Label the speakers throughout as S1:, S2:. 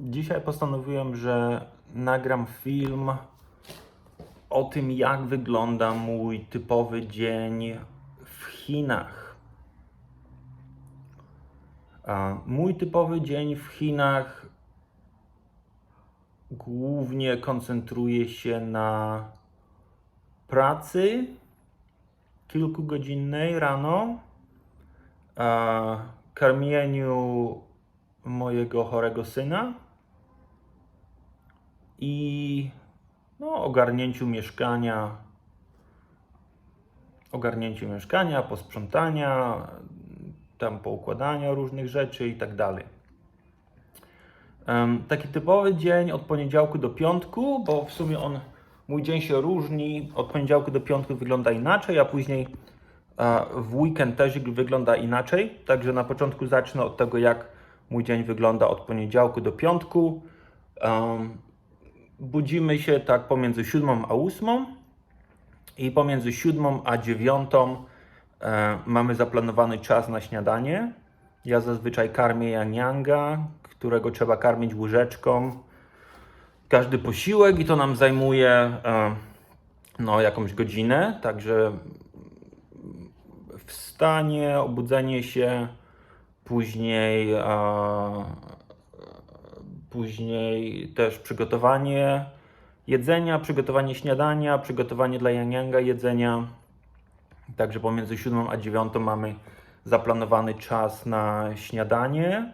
S1: Dzisiaj postanowiłem, że nagram film o tym, jak wygląda mój typowy dzień w Chinach. Mój typowy dzień w Chinach głównie koncentruje się na pracy kilkugodzinnej rano, karmieniu mojego chorego syna i no, ogarnięciu mieszkania, ogarnięciu mieszkania, posprzątania, tam poukładania różnych rzeczy i tak dalej. Taki typowy dzień od poniedziałku do piątku, bo w sumie on, mój dzień się różni. Od poniedziałku do piątku wygląda inaczej, a później e, w weekend też wygląda inaczej. Także na początku zacznę od tego, jak mój dzień wygląda od poniedziałku do piątku. Em, Budzimy się tak pomiędzy siódmą a ósmą i pomiędzy siódmą a dziewiątą e, mamy zaplanowany czas na śniadanie. Ja zazwyczaj karmię Yanyanga, którego trzeba karmić łyżeczką. Każdy posiłek i to nam zajmuje e, no, jakąś godzinę, także wstanie, obudzenie się, później, później też przygotowanie jedzenia, przygotowanie śniadania, przygotowanie dla Yanyanga jedzenia. Także pomiędzy 7 a 9 mamy zaplanowany czas na śniadanie.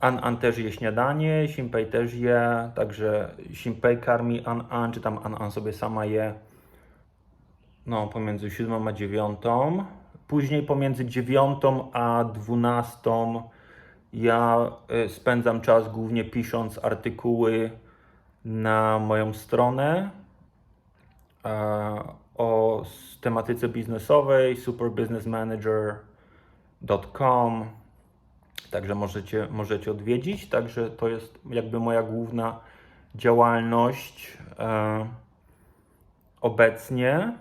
S1: An An też je śniadanie, Simpei też je, także Simpei karmi An An, czy tam An An sobie sama je no, pomiędzy 7 a 9. Później pomiędzy 9 a 12 ja y, spędzam czas głównie pisząc artykuły na moją stronę o tematyce biznesowej superbusinessmanager.com Także możecie, możecie odwiedzić. Także to jest jakby moja główna działalność e, obecnie.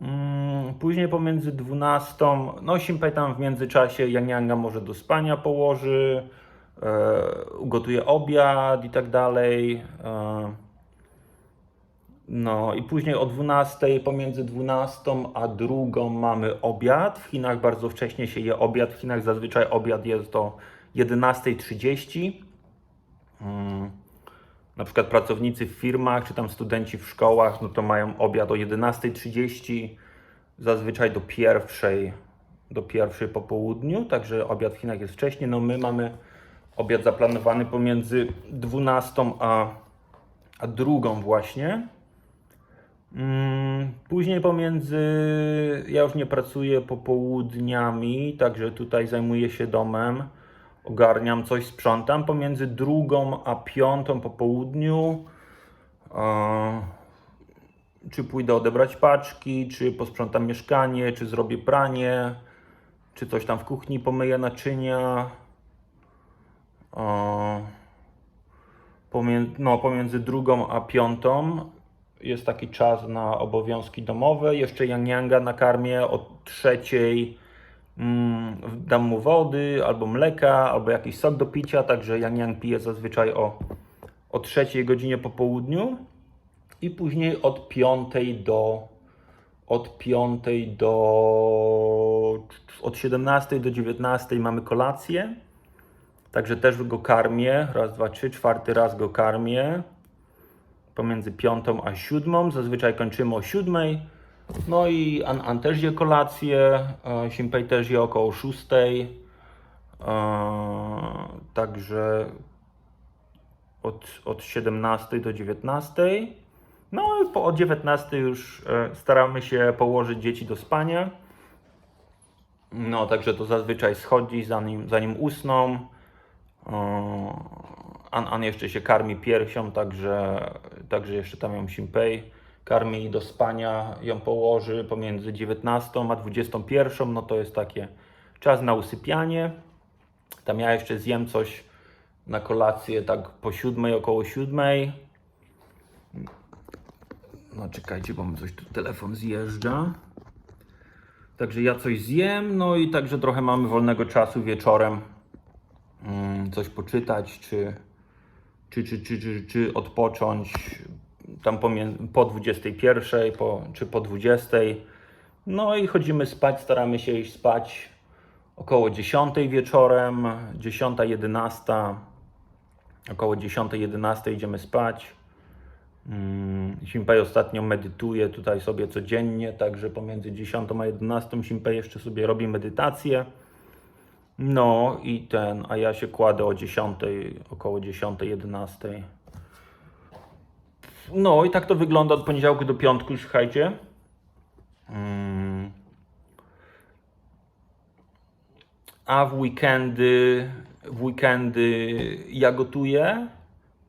S1: Mm, Później pomiędzy 12, no Simpei tam w międzyczasie Yanyanga może do spania położy, e, ugotuje obiad i tak dalej. E, no i później o 12, pomiędzy 12 a 2 mamy obiad. W Chinach bardzo wcześnie się je obiad. W Chinach zazwyczaj obiad jest do 11.30. Mm. Na przykład pracownicy w firmach, czy tam studenci w szkołach, no to mają obiad o 11.30, zazwyczaj do pierwszej, do pierwszej po południu, także obiad w Chinach jest wcześniej. No my mamy obiad zaplanowany pomiędzy 12 a, a drugą właśnie. Mm, Później pomiędzy, ja już nie pracuję popołudniami, także tutaj zajmuję się domem, ogarniam coś, sprzątam. Pomiędzy drugą a piątą po południu, czy pójdę odebrać paczki, czy posprzątam mieszkanie, czy zrobię pranie, czy coś tam w kuchni pomyję naczynia. No, pomiędzy drugą a piątą jest taki czas na obowiązki domowe. Jeszcze Yanyanga nakarmię od trzeciej. Mm, dam mu wody, albo mleka, albo jakiś sok do picia. Także Yang pije zazwyczaj o, o trzeciej godzinie po południu. I później od piątej do od piątej do od 17 do 19 mamy kolację. Także też go karmię. Raz, dwa, trzy, czwarty raz go karmię. Pomiędzy piątą a siódmą. Zazwyczaj kończymy o siódmej. No i An, An też je kolację. e, Simpei też je około szóstej. E, Także od, od 17 do 19. No i po od 19 już e, staramy się położyć dzieci do spania. No, także to zazwyczaj schodzi zanim, zanim usną. An, An jeszcze się karmi piersią, także, także jeszcze tam ją Simpei karmi do spania, ją położy pomiędzy 19 a 21, no to jest takie czas na usypianie. Tam ja jeszcze zjem coś na kolację tak po siódmej, około siódmej. No czekajcie, bo mi coś tu telefon zjeżdża. Także ja coś zjem, no i także trochę mamy wolnego czasu wieczorem mm, coś poczytać, czy, czy, czy, czy, czy, czy odpocząć tam po 21, po, czy po 20. No i chodzimy spać, staramy się iść spać około 10 wieczorem, 10, 11, około 10, 11 idziemy spać. Mm, Simpei ostatnio medytuje tutaj sobie codziennie, także pomiędzy 10 a 11 Simpei jeszcze sobie robi medytację. No i ten, a ja się kładę o 10, około 10, 11. No i tak to wygląda od poniedziałku do piątku, słuchajcie. Mm. A w weekendy, w weekendy ja gotuję.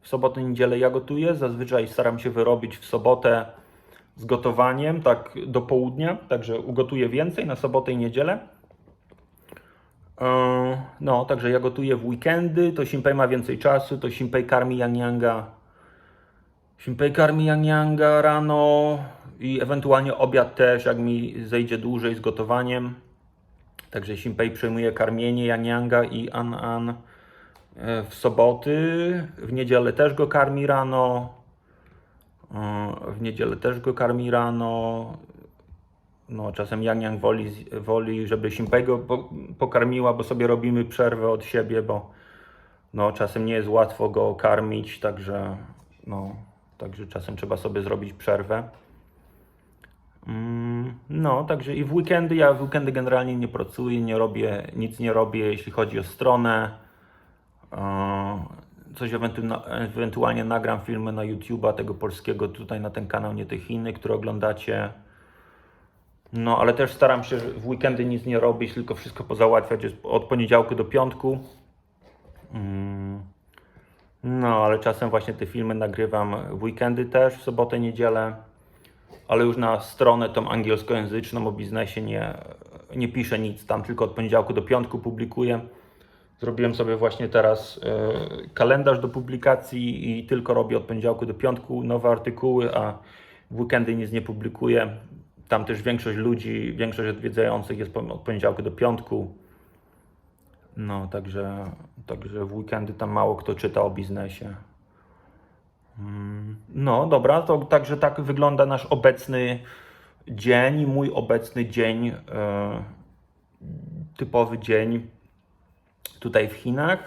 S1: W sobotę, niedzielę ja gotuję. Zazwyczaj staram się wyrobić w sobotę z gotowaniem, tak do południa. Także ugotuję więcej na sobotę i niedzielę. E, No, także ja gotuję w weekendy. To Simpei ma więcej czasu. To Simpei karmi Yang Yanga. Simpei karmi Yang rano i ewentualnie obiad też, jak mi zejdzie dłużej z gotowaniem. Także Simpei przejmuje karmienie Yang Yanga i An An e, w soboty. W niedzielę też go karmi rano. E, W niedzielę też go karmi rano. No, czasem Yang Yang woli, woli żeby Simpei go po- pokarmiła, bo sobie robimy przerwę od siebie, bo no, czasem nie jest łatwo go karmić, także no, także czasem trzeba sobie zrobić przerwę. Mm, No, także i w weekendy, ja w weekendy generalnie nie pracuję, nie robię, nic nie robię, jeśli chodzi o stronę. Coś ewentu- ewentualnie nagram filmy na YouTube'a tego polskiego, tutaj na ten kanał, nie tych innych, które oglądacie. No, ale też staram się w weekendy nic nie robić, tylko wszystko pozałatwiać od poniedziałku do piątku. No, ale czasem właśnie te filmy nagrywam w weekendy też, w sobotę, niedzielę. Ale już na stronę tą angielskojęzyczną o biznesie nie, nie piszę nic tam, tylko od poniedziałku do piątku publikuję. Zrobiłem sobie właśnie teraz e, kalendarz do publikacji i tylko robię od poniedziałku do piątku nowe artykuły, a w weekendy nic nie publikuję. Tam też większość ludzi, większość odwiedzających jest od poniedziałku do piątku. No, także, także w weekendy tam mało kto czyta o biznesie. Mm, No, dobra, to także tak wygląda nasz obecny dzień, mój obecny dzień, e, typowy dzień tutaj w Chinach.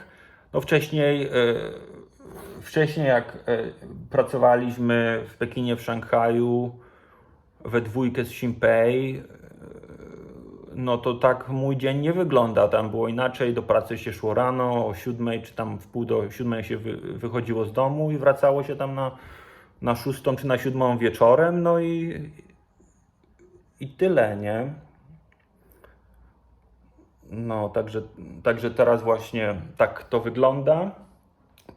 S1: No wcześniej, e, wcześniej jak e, pracowaliśmy w Pekinie, w Szanghaju, we dwójkę z Simpei, e, no to tak mój dzień nie wygląda. Tam było inaczej, do pracy się szło rano o siódmej, czy tam w pół do siódmej się wy, wychodziło z domu i wracało się tam na, na szóstą czy na siódmą wieczorem, no i, i tyle, nie? No, także, także teraz właśnie tak to wygląda.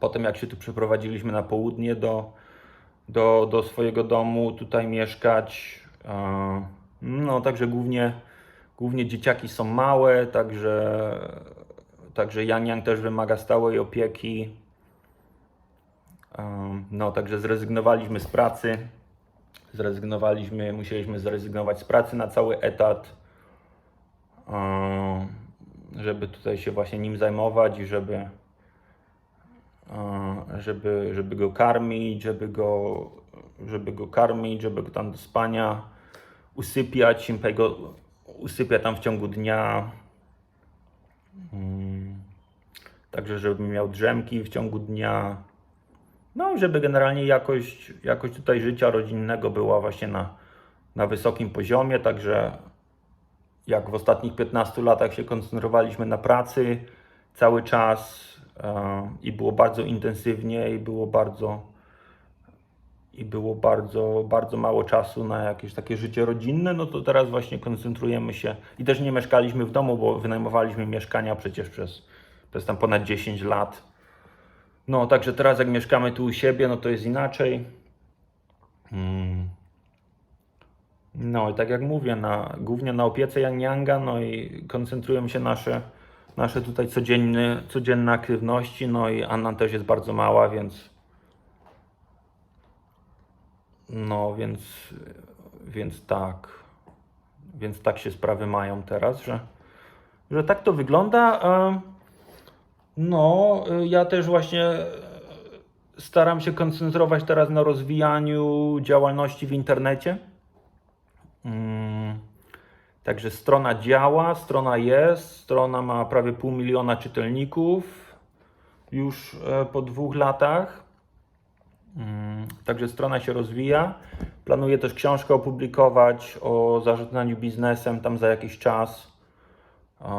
S1: Potem jak się tu przeprowadziliśmy na południe do, do, do swojego domu, tutaj mieszkać, no także głównie, głównie dzieciaki są małe, także, także Yang Yang też wymaga stałej opieki. No, także zrezygnowaliśmy z pracy. Zrezygnowaliśmy, musieliśmy zrezygnować z pracy na cały etat, żeby tutaj się właśnie nim zajmować i żeby, żeby, żeby go karmić, żeby go, żeby go karmić, żeby go tam do spania usypiać. Simpei go usypia tam w ciągu dnia. Mm. Także, żeby miał drzemki w ciągu dnia. No, żeby generalnie jakość, jakość tutaj życia rodzinnego była właśnie na, na wysokim poziomie, także jak w ostatnich 15 latach się koncentrowaliśmy na pracy cały czas e, i było bardzo intensywnie i było bardzo i było bardzo, bardzo mało czasu na jakieś takie życie rodzinne, no to teraz właśnie koncentrujemy się i też nie mieszkaliśmy w domu, bo wynajmowaliśmy mieszkania przecież przez, przez tam ponad 10 lat. No, także teraz jak mieszkamy tu u siebie, no to jest inaczej. Mm. No i tak jak mówię, na, głównie na opiece Yang Yanga, no i koncentrują się nasze, nasze tutaj codzienne, codzienne aktywności, no i Anna też jest bardzo mała, więc no więc, więc tak, więc tak się sprawy mają teraz, że, że tak to wygląda. e. No, y, ja też właśnie e, staram się koncentrować teraz na rozwijaniu działalności w internecie. Mm, Także strona działa, strona jest, strona ma prawie pół miliona czytelników już e, po dwóch latach. Mm, Także strona się rozwija. Planuję też książkę opublikować o zarządzaniu biznesem tam za jakiś czas.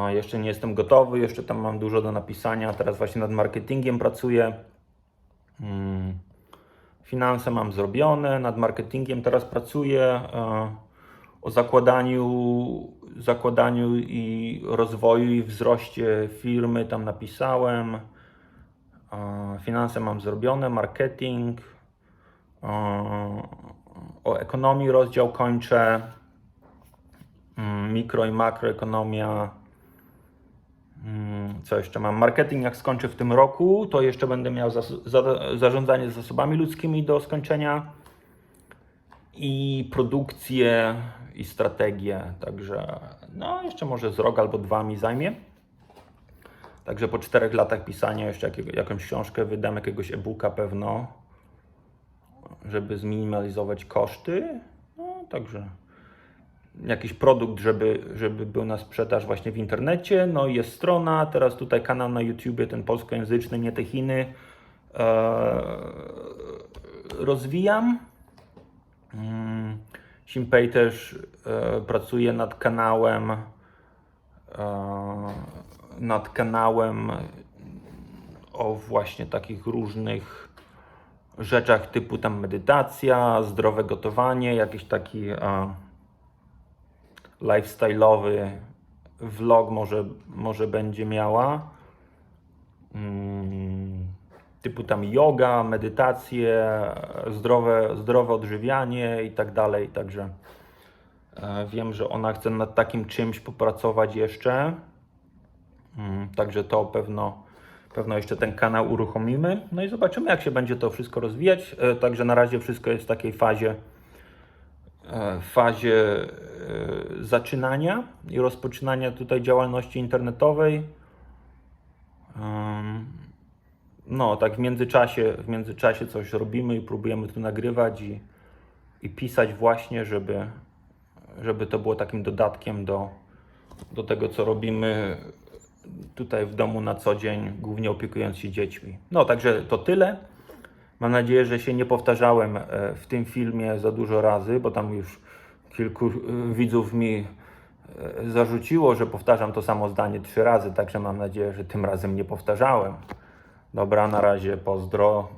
S1: Jeszcze nie jestem gotowy, jeszcze tam mam dużo do napisania. Teraz właśnie nad marketingiem pracuję. Mm, Finanse mam zrobione, nad marketingiem teraz pracuję. e, O zakładaniu, zakładaniu i rozwoju i wzroście firmy tam napisałem. Finanse mam zrobione, marketing. O ekonomii rozdział kończę. Mm, Mikro i makroekonomia. Mm, Co jeszcze mam? Marketing, jak skończę w tym roku, to jeszcze będę miał zas- za- zarządzanie zasobami ludzkimi do skończenia i produkcję i strategię. Także no, jeszcze może z rok albo dwa mi zajmie. Także po czterech latach pisania jeszcze jakąś książkę wydam, jakiegoś e-booka pewno, żeby zminimalizować koszty. No, także jakiś produkt, żeby, żeby był na sprzedaż właśnie w internecie. No i jest strona, teraz tutaj kanał na YouTubie, ten polskojęzyczny, nie te Chiny. E, rozwijam. Mm, Simpei też e, pracuje nad kanałem e, nad kanałem o właśnie takich różnych rzeczach typu tam medytacja, zdrowe gotowanie, jakiś taki e, lifestyle'owy vlog może, może będzie miała. Mm, typu tam yoga, medytacje, zdrowe, zdrowe odżywianie i tak dalej. Także e, wiem, że ona chce nad takim czymś popracować jeszcze. Mm, Także to pewno, pewno jeszcze ten kanał uruchomimy. No i zobaczymy, jak się będzie to wszystko rozwijać. E, Także na razie wszystko jest w takiej fazie, e, fazie e, zaczynania i rozpoczynania tutaj działalności internetowej. No, tak w międzyczasie, w międzyczasie coś robimy i próbujemy tu nagrywać i, i pisać właśnie, żeby, żeby to było takim dodatkiem do, do tego, co robimy tutaj w domu na co dzień, głównie opiekując się dziećmi. No, także to tyle. Mam nadzieję, że się nie powtarzałem e, w tym filmie za dużo razy, bo tam już kilku e, widzów mi e, zarzuciło, że powtarzam to samo zdanie trzy razy, także mam nadzieję, że tym razem nie powtarzałem. Dobra, na razie, pozdro.